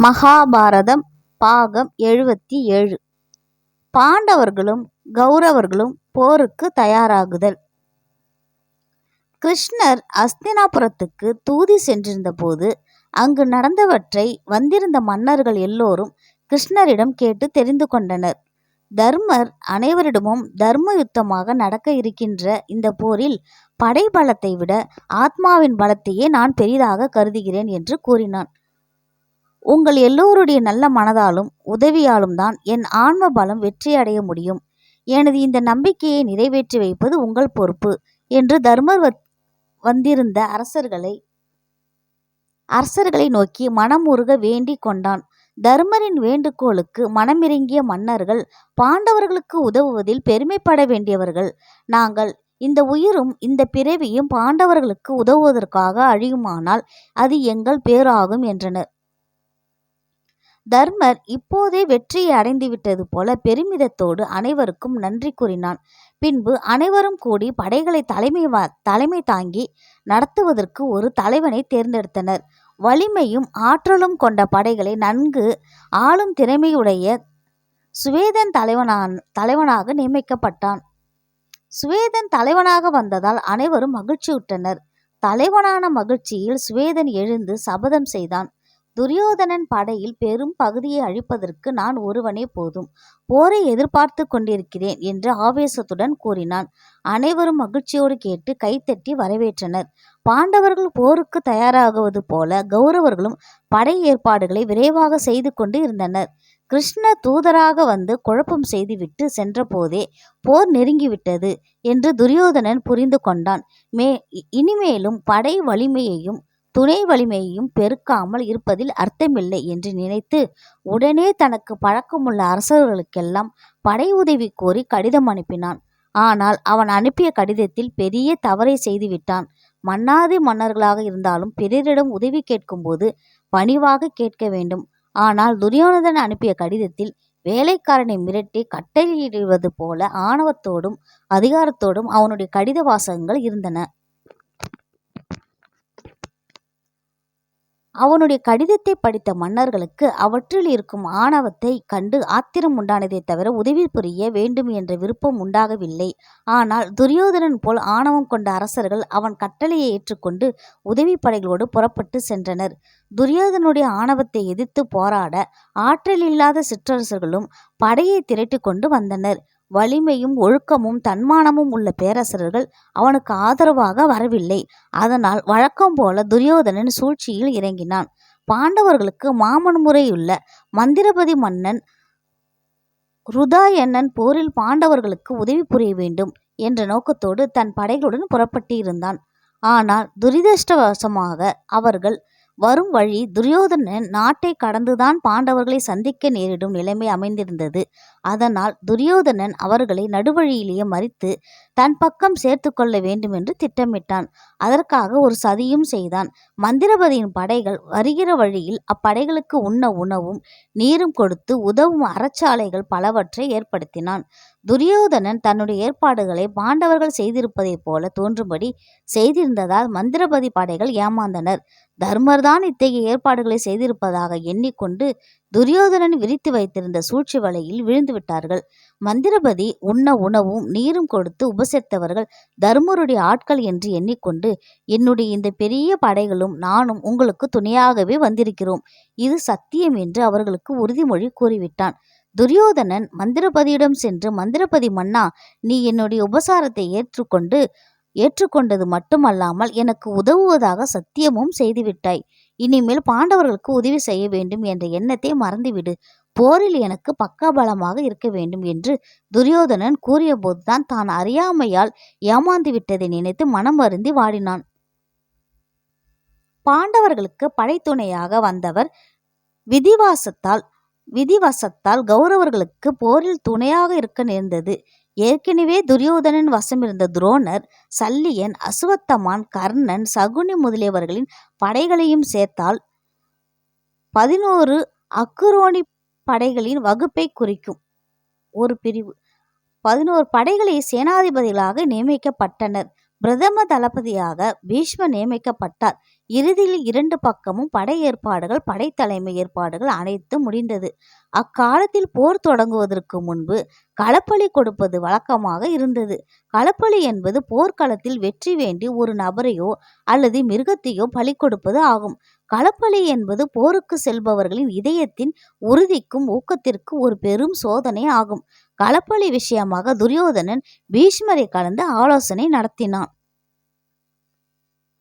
மகாபாரதம் பாகம் எழுபத்தி ஏழு. பாண்டவர்களும் கௌரவர்களும் போருக்கு தயாராகுதல். கிருஷ்ணர் அஸ்தினாபுரத்துக்கு தூதி சென்றிருந்தபோது அங்கு நடந்தவற்றை வந்திருந்த மன்னர்கள் எல்லோரும் கிருஷ்ணரிடம் கேட்டு தெரிந்து கொண்டனர். தர்மர் அனைவரிடமும் தர்ம யுத்தமாக நடக்க இருக்கின்ற இந்த போரில் படை பலத்தை விட ஆத்மாவின் பலத்தையே நான் பெரிதாக கருதுகிறேன் என்று கூறினான். உங்கள் எல்லோருடைய நல்ல மனதாலும் உதவியாலும் தான் என் ஆன்ம பலம் வெற்றி அடைய முடியும். எனது இந்த நம்பிக்கையை நிறைவேற்றி வைப்பது உங்கள் பொறுப்பு என்று தர்மர் வந்திருந்த அரசர்களை அரசர்களை நோக்கி மனமுருக வேண்டிக் கொண்டான். தர்மரின் வேண்டுகோளுக்கு மனமிறங்கிய மன்னர்கள் பாண்டவர்களுக்கு உதவுவதில் பெருமைப்பட வேண்டியவர்கள். நாங்கள் இந்த உயிரும் இந்த பிறவியும் பாண்டவர்களுக்கு உதவுவதற்காக அழியுமானால் அது எங்கள் பேராகும் என்றனர். தர்மர் இப்போதே வெற்றியை அடைந்துவிட்டது போல பெருமிதத்தோடு அனைவருக்கும் நன்றி கூறினான். பின்பு அனைவரும் கூடி படைகளை தலைமை தலைமை தாங்கி நடத்துவதற்கு ஒரு தலைவனை தேர்ந்தெடுத்தனர். வலிமையும் ஆற்றலும் கொண்ட படைகளை நன்கு ஆளும் திறமையுடைய சுவேதன் தலைவனான் தலைவனாக நியமிக்கப்பட்டான். சுவேதன் தலைவனாக வந்ததால் அனைவரும் மகிழ்ச்சியுற்றனர். தலைவனான மகிழ்ச்சியில் சுவேதன் எழுந்து சபதம் செய்தான். துரியோதனன் படையில் பெரும் பகுதியை அழிப்பதற்கு நான் ஒருவனே போதும். போரை எதிர்பார்த்து கொண்டிருக்கிறேன் என்று ஆவேசத்துடன் கூறினான். அனைவரும் மகிழ்ச்சியோடு கேட்டு கைத்தட்டி வரவேற்றனர். பாண்டவர்கள் போருக்கு தயாராகுவது போல கௌரவர்களும் படை ஏற்பாடுகளை விரைவாக செய்து கொண்டு இருந்தனர். கிருஷ்ண தூதராக வந்து குழப்பம் செய்துவிட்டு சென்றபோதே போர் நெருங்கிவிட்டது என்று துரியோதனன் புரிந்து கொண்டான். மே இனிமேலும் படை வலிமையையும் துணை வலிமையையும் பெருக்காமல் இருப்பதில் அர்த்தமில்லை என்று நினைத்து உடனே தனக்கு பழக்கமுள்ள அரசர்களுக்கெல்லாம் படை உதவி கோரி கடிதம் அனுப்பினான். ஆனால் அவன் அனுப்பிய கடிதத்தில் பெரிய தவறை செய்துவிட்டான். மன்னாதி மன்னர்களாக இருந்தாலும் பிறரிடம் உதவி கேட்கும்போது பணிவாக கேட்க வேண்டும். ஆனால் துரியோனதன் அனுப்பிய கடிதத்தில் வேலைக்காரனை மிரட்டி கட்டளையிடுவது போல ஆணவத்தோடும் அதிகாரத்தோடும் அவனுடைய கடித வாசகங்கள் இருந்தன. அவனுடைய கடிதத்தை படித்த மன்னர்களுக்கு அவற்றில் இருக்கும் ஆணவத்தை கண்டு ஆத்திரம் உண்டானதே தவிர உதவி புரிய வேண்டும் என்ற விருப்பம் உண்டாகவில்லை. ஆனால் துரியோதனன் போல் ஆணவம் கொண்ட அரசர்கள் அவன் கட்டளையை ஏற்றுக்கொண்டு உதவி படைகளோடு புறப்பட்டு சென்றனர். துரியோதனுடைய ஆணவத்தை எதிர்த்து போராட ஆற்றல் இல்லாத சிற்றரசர்களும் படையை திரட்டி கொண்டு வந்தனர். வலிமையும் ஒழுக்கமும் தன்மானமும் உள்ள பேரரசர்கள் அவனுக்கு ஆதரவாக வரவில்லை. அதனால் வழக்கம் போல துரியோதனன் சூழ்ச்சியில் இறங்கினான். பாண்டவர்களுக்கு மாமன் முறையுள்ள மந்திரபதி மன்னன் ருதாயண்ணன் போரில் பாண்டவர்களுக்கு உதவி புரிய வேண்டும் என்ற நோக்கத்தோடு தன் படைகளுடன் புறப்பட்டு இருந்தான் ஆனால் துரிதஷ்டவசமாக அவர்கள் வரும் வழி துரியோதனன் நாட்டை கடந்துதான் பாண்டவர்களை சந்திக்க நேரிடும் நிலைமை அமைந்திருந்தது. அதனால் துரியோதனன் அவர்களை நடுவழியிலேயே மறித்து தன் பக்கம் சேர்த்து கொள்ள வேண்டும் என்று திட்டமிட்டான். அதற்காக ஒரு சதியும் செய்தான். மந்திரபதியின் படைகள் வருகிற வழியில் அப்படைகளுக்கு உண்ண உணவும் நீரும் கொடுத்து உதவும் அறச்சாலைகள் பலவற்றை ஏற்படுத்தினான். துரியோதனன் தன்னுடைய ஏற்பாடுகளை பாண்டவர்கள் செய்திருப்பதைப் போல தோன்றும்படி செய்திருந்ததால் மந்திரபதி படைகள் ஏமாந்தனர். தர்மர்தான் இத்தகைய ஏற்பாடுகளை செய்திருப்பதாக எண்ணிக்கொண்டு துரியோதனன் விரித்து வைத்திருந்த சூழ்ச்சி வலையில் விழுந்து விட்டார்கள் மந்திரபதி உண்ண உணவும் நீரும் கொடுத்து உபசரித்தவர்கள் தர்மருடைய ஆட்கள் என்று எண்ணிக்கொண்டு என்னுடைய இந்த பெரிய படைகளும் நானும் உங்களுக்கு துணையாகவே வந்திருக்கிறோம். இது சத்தியம் என்று அவர்களுக்கு உறுதிமொழி கூறிவிட்டான். துரியோதனன் மந்திரபதியிடம் சென்று மந்திரபதி மன்னா நீ என்னுடைய உபசாரத்தை ஏற்றுக்கொண்டு ஏற்றுக்கொண்டது மட்டுமல்லாமல் எனக்கு உதவுவதாக சத்தியமும் செய்துவிட்டாய். இனிமேல் பாண்டவர்களுக்கு உதவி செய்ய வேண்டும் என்ற எண்ணத்தை மறந்துவிடு. போரில் எனக்கு பக்கபலமாக இருக்க வேண்டும் என்று துரியோதனன் கூறியபோதுதான் தான் அறியாமையால் ஏமாந்து விட்டதை நினைத்து மனம் வருந்தி வாடினான். பாண்டவர்களுக்கு படைத்துணையாக வந்தவர் விதிவாசத்தால் விதிவசத்தால் கௌரவர்களுக்கு போரில் துணையாக இருக்க நேர்ந்தது. ஏற்கனவே துரியோதனன் வசமிருந்த துரோணர் சல்லியன் அசுவத்தமான் கர்ணன் சகுனி முதலியவர்களின் படைகளையும் சேர்த்தால் பதினோரு அக்குரோணி படைகளின் வகுப்பை குறிக்கும். ஒரு பிரிவு. பதினோரு படைகளை சேனாதிபதிகளாக நியமிக்கப்பட்டனர். பிரதம தளபதியாக பீஷ்ம நியமிக்கப்பட்டார். இறுதியில் இரண்டு பக்கமும் படை ஏற்பாடுகள் படைத்தலைமை ஏற்பாடுகள் அனைத்தும் முடிந்தது. அக்காலத்தில் போர் தொடங்குவதற்கு முன்பு களப்பலி கொடுப்பது வழக்கமாக இருந்தது. களப்பலி என்பது போர்க்களத்தில் வெற்றி வேண்டி ஒரு நபரையோ அல்லது மிருகத்தையோ பலி கொடுப்பது ஆகும். களப்பலி என்பது போருக்கு செல்பவர்களின் இதயத்தின் உறுதிக்கும் ஊக்கத்திற்கு ஒரு பெரும் சோதனை ஆகும். களப்பலி விஷயமாக துரியோதனன் பீஷ்மரை கலந்து ஆலோசனை நடத்தினான்.